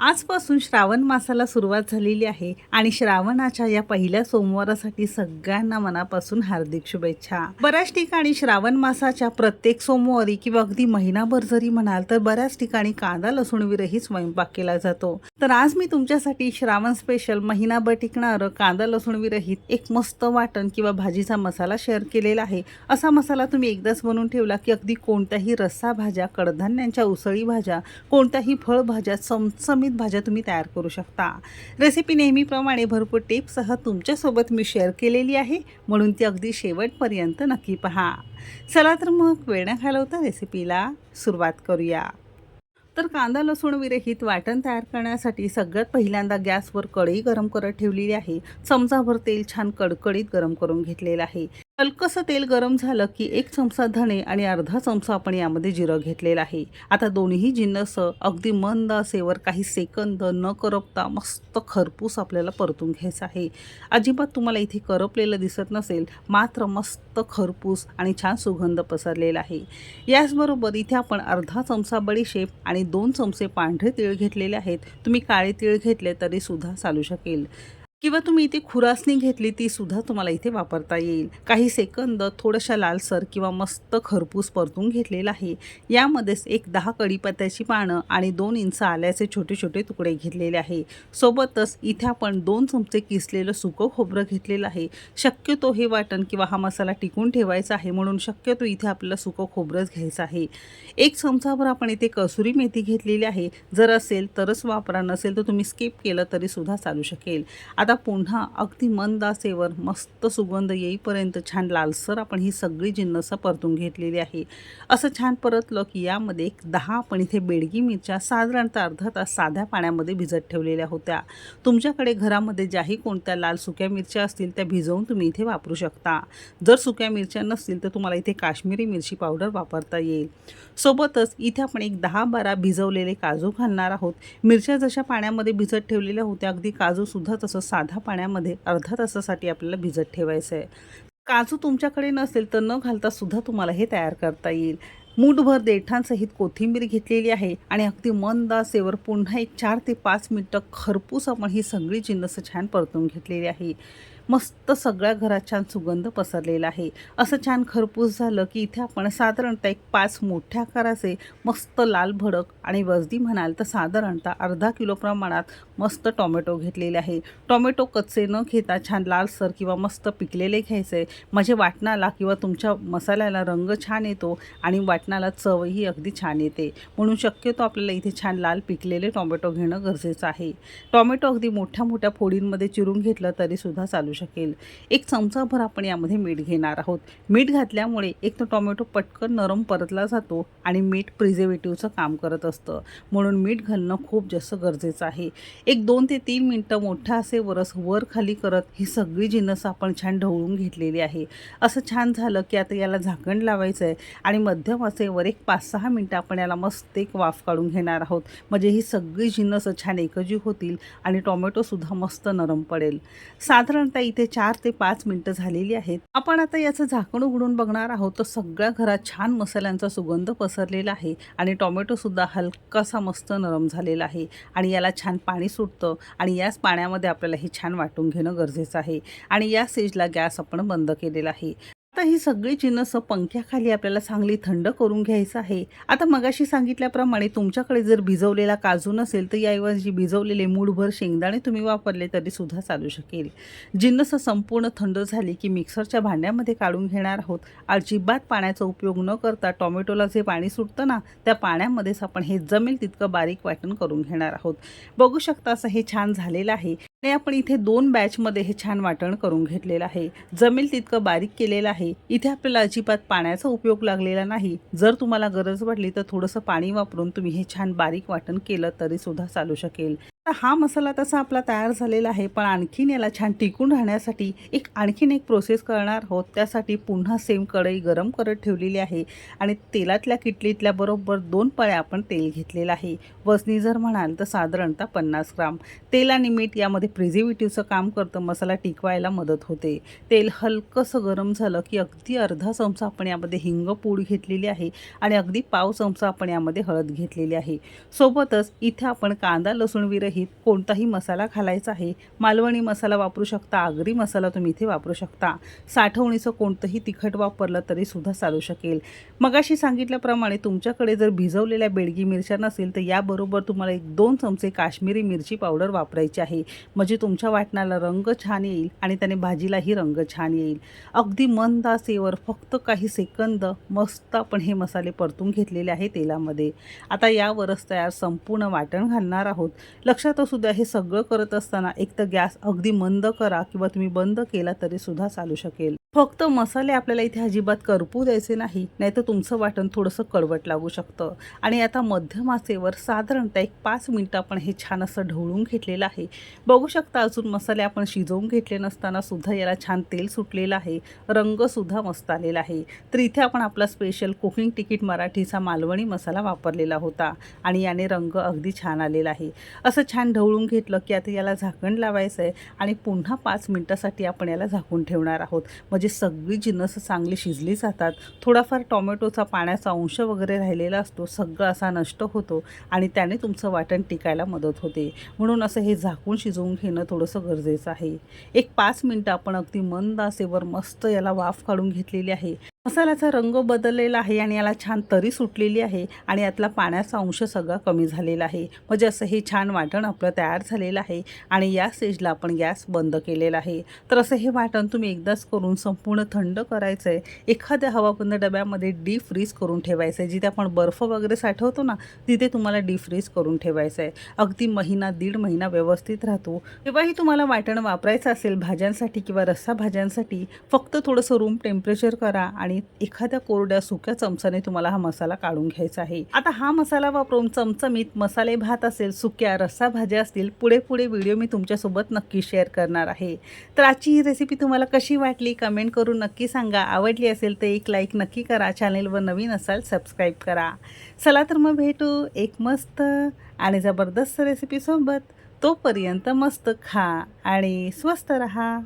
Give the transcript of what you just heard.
आजपासून श्रावण मासाला सुरुवात झालेली आहे आणि श्रावणाच्या या पहिल्या सोमवारासाठी सगळ्यांना मनापासून हार्दिक शुभेच्छा. बऱ्याच ठिकाणी श्रावण मासाच्या प्रत्येक सोमवारी किंवा अगदी महिनाभर जरी म्हणाल तर बऱ्याच ठिकाणी कांदा लसूण स्वयंपाक केला जातो. तर आज मी तुमच्यासाठी श्रावण स्पेशल महिनाभर टिकणारं कांदा लसूण विरहित एक मस्त वाटण किंवा भाजीचा मसाला शेअर केलेला आहे. असा मसाला तुम्ही एकदाच बनवून ठेवला की अगदी कोणत्याही रस्सा भाज्या कडधान्यांच्या उसळी भाज्या कोणत्याही फळभाज्या चमचमीत भाज्या तुम्ही तयार करू शकता. रेसिपी नेहमीप्रमाणे भरपूर टिप्ससह तुमच्यासोबत मी शेअर केलेली आहे. म्हणून ती अगदी शेवटपर्यंत नक्की पहा. चला तर मग वेळ न घालवता रेसिपीला सुरुवात करूया. तर कांदा लसूण विरहित वाटण तयार करण्यासाठी सगळ्यात पहिल्यांदा गॅसवर कढई गरम करत ठेवलेली आहे. चमचाभर तेल छान कडकडीत गरम करून घेतलेलं आहे. हलकंसं तेल गरम झालं की एक चमचा धणे आणि अर्धा चमचा आपण यामध्ये जिरं घेतलेलं आहे. आता दोन्ही जिन्नस अगदी मंद असेवर काही सेकंद न करपता मस्त खरपूस आपल्याला परतून घ्यायचं आहे. अजिबात तुम्हाला इथे करपलेलं दिसत नसेल मात्र मस्त खरपूस आणि छान सुगंध पसरलेला आहे. याचबरोबर इथे आपण अर्धा चमचा बडीशेप आणि दोन चमचे पांढरे तीळ घेतलेले आहेत. तुम्ही काळे तीळ घेतले तरी सुद्धा चालू शकेल. किंवा तुम्ही इथे खुरासणी घेतली ती सुद्धा तुम्हाला इथे वापरता येईल. काही सेकंद थोडशा लालसर किंवा मस्त खरपूस परतून घेतलेला आहे. यामध्येच एक दहा कढीपत्त्याची पानं आणि दोन इंच आल्याचे छोटे छोटे तुकडे घेतलेले आहे. सोबतच इथे आपण दोन चमचे किसलेलं सुकं खोबरं घेतलेलं आहे. शक्यतो हे वाटण किंवा हा मसाला टिकून ठेवायचा आहे म्हणून शक्यतो इथे आपल्याला सुकं खोबरंच घ्यायचं आहे. एक चमचाभर आपण इथे कसुरी मेथी घेतलेली आहे. जर असेल तरच वापरा नसेल तर तुम्ही स्किप केलं तरी सुद्धा चालू शकेल. आता पुन्हा अगदी मंद मस्त सुगंध येईपर्यंत छान लालसर आपण ही सगळी जिन्नसं परतून घेतलेली आहे. असं छान परतलं की यामध्ये एक दहा आपण इथे बेडगी मिरच्या साधारणतः अर्धा तास साध्या पाण्यामध्ये भिजत ठेवलेल्या होत्या. तुमच्याकडे घरामध्ये ज्याही कोणत्या लाल सुक्या मिरच्या असतील त्या भिजवून तुम्ही इथे वापरू शकता. जर सुक्या मिरच्या नसतील तर तुम्हाला इथे काश्मीरी मिरची पावडर वापरता येईल. सोबतच इथे आपण एक दहा बारा भिजवलेले काजू घालणार आहोत. मिरच्या जशा पाण्यामध्ये भिजत ठेवलेल्या होत्या अगदी काजूसुद्धा तसं साध्या पाण्यामध्ये अर्धा तासासाठी आपल्याला भिजत ठेवायचं आहे काजू तुमच्याकडे नसेल तर न घालता सुद्धा तुम्हाला हे तयार करता येईल. मूठभर देठांसहित कोथिंबीर घेतलेली आहे आणि अगदी मंद आचेवर पुन्हा एक चार ते पाच मिनटं खरपूस आपण ही सगळी जिन्नस छान परतून घेतलेली आहे. मस्त सगळ्या घरात छान सुगंध पसरलेला आहे. असं छान खरपूस झालं की इथे आपण साधारणतः एक पाच मोठ्या आकाराचे मस्त लाल भडक आणि वजदी म्हणाल तर साधारणतः अर्धा किलो प्रमाणात मस्त टोमॅटो घेतलेले आहे. टोमॅटो कच्चे न घेता छान लालसर किंवा मस्त पिकलेले घ्यायचे. म्हणजे वाटणाला किंवा तुमच्या मसाल्याला रंग छान येतो आणि वाटणाला चवही अगदी छान येते. म्हणून शक्यतो आपल्याला इथे छान लाल पिकलेले टोमॅटो घेणं गरजेचं आहे. टोमॅटो अगदी मोठ्या मोठ्या फोडींमध्ये चिरून घेतलं तरीसुद्धा चालू शकेल. एक चमचाभर आपण यामध्ये मीठ घेणार आहोत. मीठ घातल्यामुळे एक तर टोमॅटो पटकन नरम परतला जातो आणि मीठ प्रिझर्वेटिव्हचं काम करत असतं. म्हणून मीठ घालणं खूप जास्त गरजेचं आहे. एक दोन ते तीन मिनटं मोठा असे वरस वर खाली करत ही सगळी जिनस आपण छान ढवळून घेतलेली आहे. असं छान झालं की आता याला झाकण लावायचं आहे आणि मध्यम असेवर एक पाच सहा मिनटं आपण याला मस्त एक वाफ काढून घेणार आहोत. म्हणजे ही सगळी जिनस छान एकजीव होतील आणि टोमॅटोसुद्धा मस्त नरम पडेल. साधारणतः इथे चार ते पाच मिनटं झालेली आहेत. आपण आता याचं झाकण उघडून बघणार आहोत. तर सगळ्या घरात छान मसाल्यांचा सुगंध पसरलेला आहे आणि टोमॅटोसुद्धा हलकासा मस्त नरम झालेला आहे आणि याला छान पाणी सुटतं आणि याच पाण्यामध्ये आपल्याला हे छान वाटून घेणं गरजेचं आहे. आणि या स्टेजला गॅस आपण बंद केलेला आहे. आता ही सगळी जिन्नस पंख्याखाली आपल्याला चांगली थंड करून घ्यायचं आहे. आता मगाशी सांगितल्याप्रमाणे तुमच्याकडे जर भिजवलेला काजू नसेल तर याऐवजी भिजवलेले मूठभर शेंगदाणे तुम्ही वापरले तरी सुद्धा चालू शकेल. जिन्नस संपूर्ण थंड झाली की मिक्सरच्या भांड्यामध्ये काढून घेणार आहोत. अजिबात पाण्याचा उपयोग न करता टोमॅटोला जे पाणी सुटतं ना त्या पाण्यामध्येच आपण हे जमेल तितकं बारीक वाटण करून घेणार आहोत. बघू शकता असं हे छान झालेलं आहे. आणि आपण इथे दोन बॅचमध्ये हे छान वाटण करून घेतलेलं आहे. जमेल तितकं बारीक केलेलं आहे. इथे आपल्याला अजिबात पाण्याचा उपयोग लागलेला नाही. जर तुम्हाला गरज वाटली तर थोडंसं पाणी वापरून तुम्ही हे छान बारीक वाटण केलं तरी सुद्धा चालू शकेल. तर हा मसाला तसा आपला तयार झालेला आहे पण आणखीन याला छान टिकून राहण्यासाठी एक आणखीन एक प्रोसेस करणार आहोत. त्यासाठी पुन्हा सेम कढई गरम करत ठेवलेली आहे आणि तेलातल्या किटलीतल्या बरोबर दोन पळ्या आपण तेल घेतलेलं आहे. वजनी जर म्हणाल तर साधारणतः पन्नास ग्राम. तेल आणि मीठ यामध्ये प्रिझिव्हेटिव्हचं काम करतं मसाला टिकवायला मदत होते. तेल हलकंसं गरम झालं की अगदी अर्धा चमचा आपण यामध्ये हिंग पूड घेतलेली आहे आणि अगदी पाव चमचा आपण यामध्ये हळद घेतलेली आहे. सोबतच इथे आपण कांदा लसूण विरही आहेत. कोणताही मसाला घालायचा आहे मालवणी मसाला वापरू शकता आगरी मसाला तुम्ही इथे वापरू शकता. साठवणीचं कोणतंही तिखट वापरलं तरी सुद्धा चालू शकेल. मगाशी सांगितल्याप्रमाणे तुमच्याकडे जर भिजवलेल्या बेडगी मिरच्या नसेल तर याबरोबर तुम्हाला एक दोन चमचे काश्मीरी मिरची पावडर वापरायची आहे. म्हणजे तुमच्या वाटणाला रंग छान येईल आणि त्याने भाजीलाही रंग छान येईल. अगदी मंद आचेवर फक्त काही सेकंद मस्त आपण हे मसाले परतून घेतलेले आहे तेलामध्ये. आता यावरच तयार संपूर्ण वाटण घालणार आहोत. लक्ष असू द्या हे सगळं करत असताना एक तर गॅस अगदी मंद करा किंवा तुम्ही बंद केला तरी सुद्धा चालू शकेल. फक्त मसाले आपल्याला इथे अजिबात करपू द्यायचे नाही नाहीतर तुमचं वाटण थोडंसं कडवट लागू शकतं. आणि आता मध्यम आचेवर साधारणतः एक पाच मिनटं आपण हे छान असं ढवळून घेतलेलं आहे. बघू शकता अजून मसाले आपण शिजवून घेतले नसताना सुद्धा याला छान तेल सुटलेलं आहे. रंगसुद्धा मस्त आलेला आहे. तर इथे आपण आपला स्पेशल कुकिंग तिकीट मराठीचा मालवणी मसाला वापरलेला होता आणि याने रंग अगदी छान आलेला आहे. असं छान ढवळून घेतलं की आता याला झाकण लावायचं आहे आणि पुन्हा पाच मिनटासाठी आपण याला झाकून ठेवणार आहोत. म्हणजे सगळी जिन्नस चांगली शिजली जातात थोडाफार टोमॅटोचा पाण्याचा अंश वगैरे राहिलेला असतो सगळं असा नष्ट होतो आणि त्याने तुमचं वाटण टिकायला मदत होते. म्हणून असं हे झाकून शिजवून घेणं थोडंसं गरजेचं आहे. एक पाच मिनटं आपण अगदी मंद असेवर मस्त याला वाफ काढून घेतलेली आहे. मसाल्याचा रंग बदललेला आहे आणि याला छान तरी सुटलेली आहे आणि यातला पाण्याचा अंश सगळा कमी झालेला आहे. म्हणजे असं हे छान वाटण आपलं तयार झालेलं आहे आणि या स्टेजला आपण गॅस बंद केलेला आहे. तर असं हे वाटण तुम्ही एकदाच करून संपूर्ण थंड करायचं आहे एखाद्या हवाबंद डब्यामध्ये डीप फ्रीज करून ठेवायचं आहे जिथे आपण बर्फ वगैरे साठवतो ना तिथे तुम्हाला डीप फ्रीज करून ठेवायचं आहे अगदी महिना दीड महिना व्यवस्थित राहतो. तेव्हाही तुम्हाला वाटण वापरायचं असेल भाज्यांसाठी किंवा रस्सा भाज्यांसाठी फक्त थोडंसं रूम टेम्परेचर करा आणि आणि एखाद्या कोरड्या सुक्या चमचाने तुम्हाला हा मसाला काढून घ्यायचा आहे. आता हा मसाला वापरून चमचमीत मसाले भात असेल सुक्या रस्सा भाज्या असतील पुढे पुढे व्हिडिओ मी तुमच्यासोबत नक्की शेअर करणार आहे. तर आजची ही रेसिपी तुम्हाला कशी वाटली कमेंट करून नक्की सांगा. आवडली असेल तर एक लाईक नक्की करा. चॅनेलवर नवीन असाल सबस्क्राईब करा. चला तर मग भेटू एक मस्त आणि जबरदस्त रेसिपीसोबत तोपर्यंत मस्त खा आणि स्वस्त रहा.